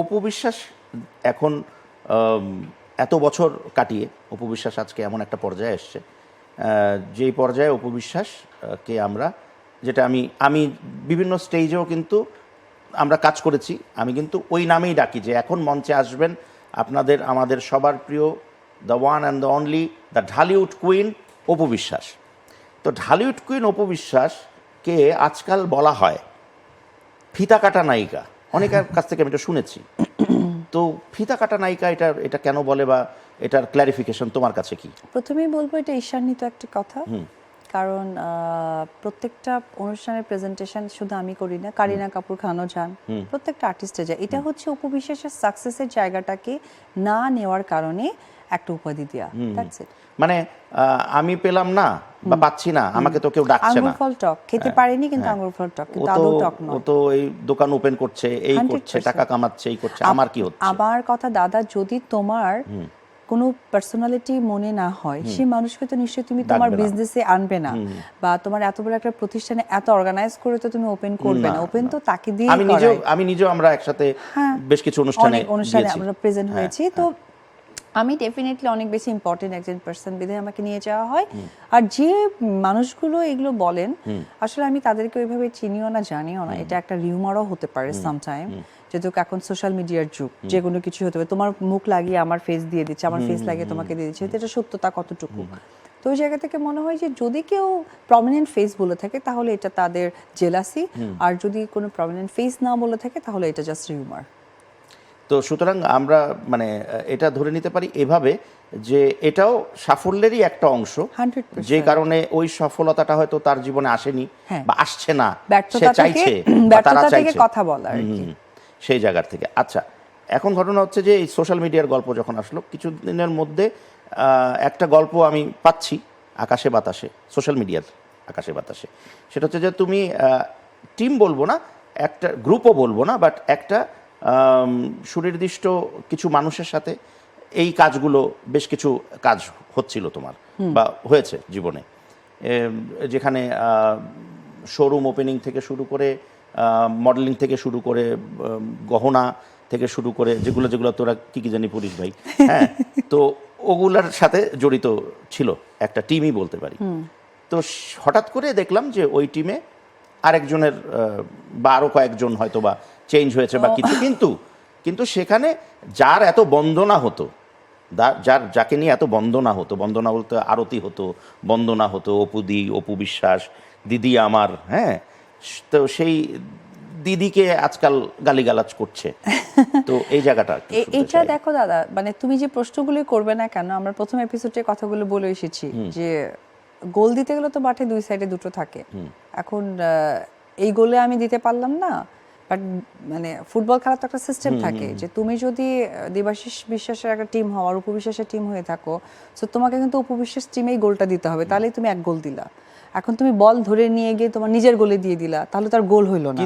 অপবিশ্বাস এখন এত বছর কাটিয়ে অপবিশ্বাস আজকে এমন একটা পর্যায়ে এসছে। যেই পর্যায়ে অপবিশ্বাসকে আমরা, যেটা আমি আমি বিভিন্ন স্টেজেও কিন্তু আমরা কাজ করেছি। আমি কিন্তু ওই নামেই ডাকি যে এখন মঞ্চে আসবেন আপনাদের, আমাদের সবার প্রিয় the one and the only the Dhallywood queen অপবিশ্বাস তো ঢালিউড কুইন অপবিশ্বাসকে আজকাল বলা হয় ফিতা কাটা নায়িকা। অনেকের কাছ থেকে আমি এটা শুনেছি। তো ফিতা কাটা নায়িকা এটা এটা কেন বলে বা এটার ক্ল্যারিফিকেশন তোমার কাছে কি? প্রথমেই বলব এটা ঈর্ষান্বিত একটা কথা। কারণ প্রত্যেকটা অনুষ্ঠানের প্রেজেন্টেশন শুধু আমি করি না কারিনা কাপুর খানও যান প্রত্যেকটা আর্টিস্টে যায়। এটা হচ্ছে উপবিশ্বাসের সাকসেসের জায়গাটাকে না নেওয়ার কারণে একটা উপাধি দেওয়া দ্যাটস ইট মানে আমি পেলাম না বা পাচ্ছি না আমাকে তো কেউ ডাকছে আঙ্গুর না ফল টক খেতে পারেনি কিন্তু আঙ্গুর ফল টক কিন্তু আদৌ টক ও তো এই দোকান ওপেন করছে এই করছে টাকা কামাচ্ছে এই করছে আমার কি হচ্ছে? আমার কথা দাদা যদি তোমার কোনো পার্সোনালিটি মনে না হয় সেই মানুষকে তো নিশ্চয়ই তুমি তোমার বিজনেসে আনবে না। বা তোমার এত বড় একটা প্রতিষ্ঠানে এত অর্গানাইজ করে তো তুমি ওপেন করবে না। ওপেন তো তাকে দিয়ে আমি নিজেও আমি নিজেও আমরা একসাথে হ্যাঁ। বেশ কিছু অনুষ্ঠানে অনুষ্ঠানে আমরা প্রেজেন্ট হ্যাঁ, হয়েছি। তো আমি ডেফিনেটলি অনেক বেশি ইম্পর্টেন্ট একজন পার্সন বিধায় আমাকে নিয়ে যাওয়া হয়। আর যে মানুষগুলো এগুলো বলেন আসলে আমি তাদেরকে ওইভাবে চিনিও না জানিও না। এটা একটা রিউমারও হতে পারে সামটাইম যেহেতু এখন সোশ্যাল মিডিয়ার যুগ যে কোনো কিছু হতে পারে। তোমার মুখ লাগিয়ে আমার ফেস দিয়ে দিচ্ছে আমার ফেস লাগিয়ে তোমাকে দিয়ে দিচ্ছে। এটা সত্যতা কতটুকু? তো ওই জায়গা থেকে মনে হয় যে যদি কেউ প্রমিনেন্ট ফেস বলে থাকে তাহলে এটা তাদের জেলাসি আর যদি কোনো প্রমিনেন্ট ফেস না বলে থাকে তাহলে এটা জাস্ট রিউমার তো সুতরাং আমরা মানে এটা ধরে নিতে পারি এভাবে যে এটাও সাফল্যেরই একটা অংশ। যে কারণে ওই সফলতাটা হয়তো তার জীবনে আসেনি হ্যাঁ। বা আসছে না সে চাইছে তারা চাইছে। কথা বলা সেই জায়গার থেকে। আচ্ছা এখন ঘটনা হচ্ছে যে এই সোশ্যাল মিডিয়ার গল্প যখন আসলো কিছুদিনের মধ্যে আহ, একটা গল্প আমি পাচ্ছি আকাশে বাতাসে সোশ্যাল মিডিয়ার আকাশে বাতাসে। সেটা হচ্ছে যে তুমি টিম বলব না একটা গ্রুপও বলব না বাট একটা সুনির্দিষ্ট কিছু মানুষের সাথে এই কাজগুলো বেশ কিছু কাজ হচ্ছিল তোমার বা হয়েছে জীবনে। যেখানে শোরুম ওপেনিং থেকে শুরু করে মডেলিং থেকে শুরু করে গহনা থেকে শুরু করে যেগুলো যেগুলো তোরা কি কি জানি পুলিশ ভাই হ্যাঁ? তো ওগুলার সাথে জড়িত ছিল একটা টিমই বলতে পারি। তো হঠাৎ করে দেখলাম যে ওই টিমে আরেকজনের বা আরও কয়েকজন হয়তো বা চেঞ্জ হয়েছে বা কিছু। কিন্তু কিন্তু সেখানে যার এত বন্দনা হতো যার যাকে নিয়ে এত বন্দনা হতো বন্দনা বলতে আরতি হতো বন্দনা হতো অপুদি অপু বিশ্বাস দিদি আমার হ্যাঁ? তো সেই দিদিকে আজকাল গালিগালাজ করছে। তো এই জায়গাটা এটা। দেখো দাদা মানে তুমি যে প্রশ্নগুলো করবে না কেন আমরা প্রথম এপিসোডে কথাগুলো বলে এসেছি যে গোল দিতে গেলে তো মাঠে দুই সাইডে দুটো থাকে। এখন এই গোলে আমি দিতে পারলাম না বাট মানে ফুটবল খেলার তো একটা সিস্টেম থাকে যে তুমি যদি দেবাশিস বিশ্বাসের একটা টিম হও আর উপবিশ্বাসের টিম হয়ে থাকো তো তোমাকে কিন্তু উপবিশ্বাস টিমেই গোলটা দিতে হবে তাহলেই তুমি এক গোল দিলা। এখন তুমি বল ধরে নিয়ে গিয়ে তোমার নিজের গোলে দিয়ে দিলা তাহলে তার গোল হইল না।